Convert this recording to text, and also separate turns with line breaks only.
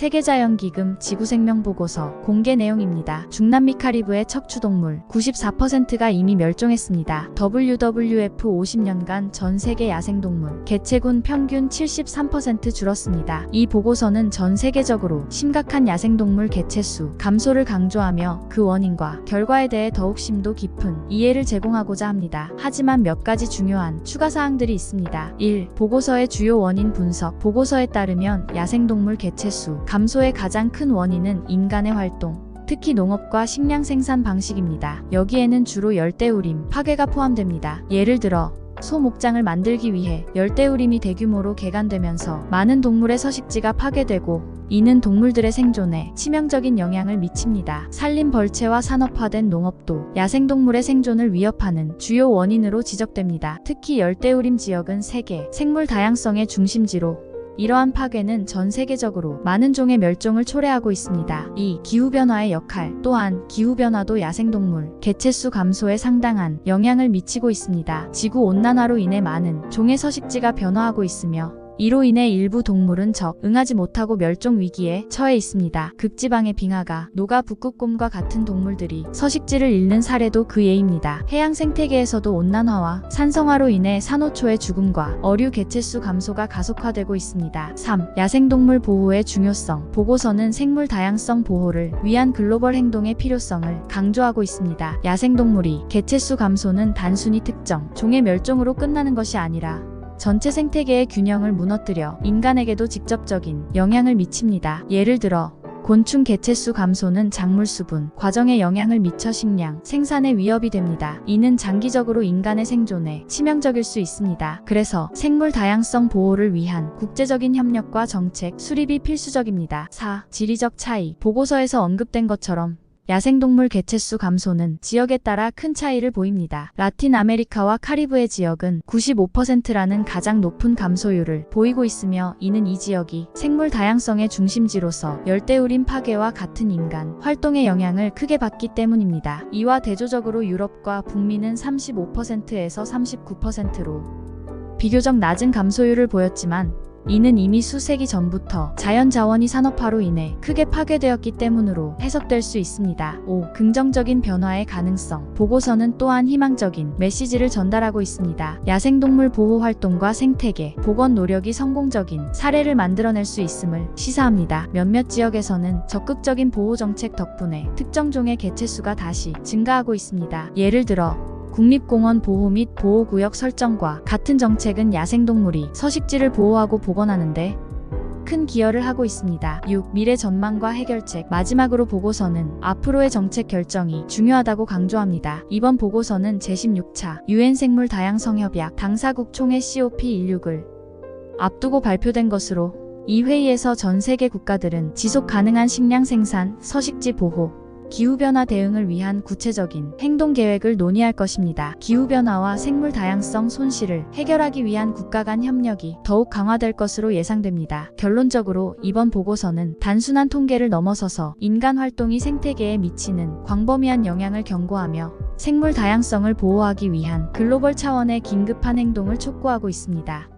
세계자연기금 지구생명보고서 공개 내용입니다. 중남미 카리브의 척추동물 94%가 이미 멸종했습니다. WWF 50년간 전 세계 야생동물 개체군 평균 73% 줄었습니다. 이 보고서는 전 세계적으로 심각한 야생동물 개체수 감소를 강조하며 그 원인과 결과에 대해 더욱 심도 깊은 이해를 제공하고자 합니다. 하지만 몇 가지 중요한 추가 사항들이 있습니다. 1. 보고서의 주요 원인 분석. 보고서에 따르면 야생동물 개체수 감소의 가장 큰 원인은 인간의 활동, 특히 농업과 식량 생산 방식입니다. 여기에는 주로 열대우림, 파괴가 포함됩니다. 예를 들어 소 목장을 만들기 위해 열대우림이 대규모로 개간되면서 많은 동물의 서식지가 파괴되고 이는 동물들의 생존에 치명적인 영향을 미칩니다. 산림 벌채와 산업화된 농업도 야생동물의 생존을 위협하는 주요 원인으로 지적됩니다. 특히 열대우림 지역은 세계 생물 다양성의 중심지로 이러한 파괴는 전 세계적으로 많은 종의 멸종을 초래하고 있습니다. 2. 기후변화의 역할 또한 기후변화도 야생동물 개체수 감소에 상당한 영향을 미치고 있습니다. 지구온난화로 인해 많은 종의 서식지가 변화하고 있으며 이로 인해 일부 동물은 적응하지 못하고 멸종 위기에 처해 있습니다. 극지방의 빙하가 녹아 북극곰과 같은 동물들이 서식지를 잃는 사례도 그 예입니다. 해양 생태계에서도 온난화와 산성화로 인해 산호초의 죽음과 어류 개체수 감소가 가속화되고 있습니다. 3. 야생동물 보호의 중요성. 보고서는 생물 다양성 보호를 위한 글로벌 행동의 필요성을 강조하고 있습니다. 야생동물이 개체수 감소는 단순히 특정 종의 멸종으로 끝나는 것이 아니라 전체 생태계의 균형을 무너뜨려 인간에게도 직접적인 영향을 미칩니다. 예를 들어 곤충 개체수 감소는 작물 수분 과정에 영향을 미쳐 식량 생산에 위협이 됩니다. 이는 장기적으로 인간의 생존에 치명적일 수 있습니다. 그래서 생물 다양성 보호를 위한 국제적인 협력과 정책 수립이 필수적입니다. 4. 지리적 차이 보고서에서 언급된 것처럼 야생동물 개체수 감소는 지역에 따라 큰 차이를 보입니다. 라틴 아메리카와 카리브해 지역은 95%라는 가장 높은 감소율을 보이고 있으며 이는 이 지역이 생물 다양성의 중심지로서 열대우림 파괴와 같은 인간 활동의 영향을 크게 받기 때문입니다. 이와 대조적으로 유럽과 북미는 35%에서 39%로 비교적 낮은 감소율을 보였지만 이는 이미 수세기 전부터 자연 자원이 산업화로 인해 크게 파괴되었기 때문으로 해석될 수 있습니다. 5. 긍정적인 변화의 가능성. 보고서는 또한 희망적인 메시지를 전달하고 있습니다. 야생동물 보호 활동과 생태계, 복원 노력이 성공적인 사례를 만들어낼 수 있음을 시사합니다. 몇몇 지역에서는 적극적인 보호 정책 덕분에 특정 종의 개체수가 다시 증가하고 있습니다. 예를 들어 국립공원 보호 및 보호구역 설정과 같은 정책은 야생동물이 서식지를 보호하고 복원하는데 큰 기여를 하고 있습니다. 6. 미래 전망과 해결책. 마지막으로 보고서는 앞으로의 정책 결정이 중요하다고 강조합니다. 이번 보고서는 제16차 유엔 생물 다양성 협약 당사국 총회 COP16을 앞두고 발표된 것으로 이 회의에서 전 세계 국가들은 지속 가능한 식량 생산, 서식지 보호, 기후변화 대응을 위한 구체적인 행동 계획을 논의할 것입니다. 기후변화와 생물 다양성 손실을 해결하기 위한 국가 간 협력이 더욱 강화될 것으로 예상됩니다. 결론적으로 이번 보고서는 단순한 통계를 넘어서서 인간 활동이 생태계에 미치는 광범위한 영향을 경고하며 생물 다양성을 보호하기 위한 글로벌 차원의 긴급한 행동을 촉구하고 있습니다.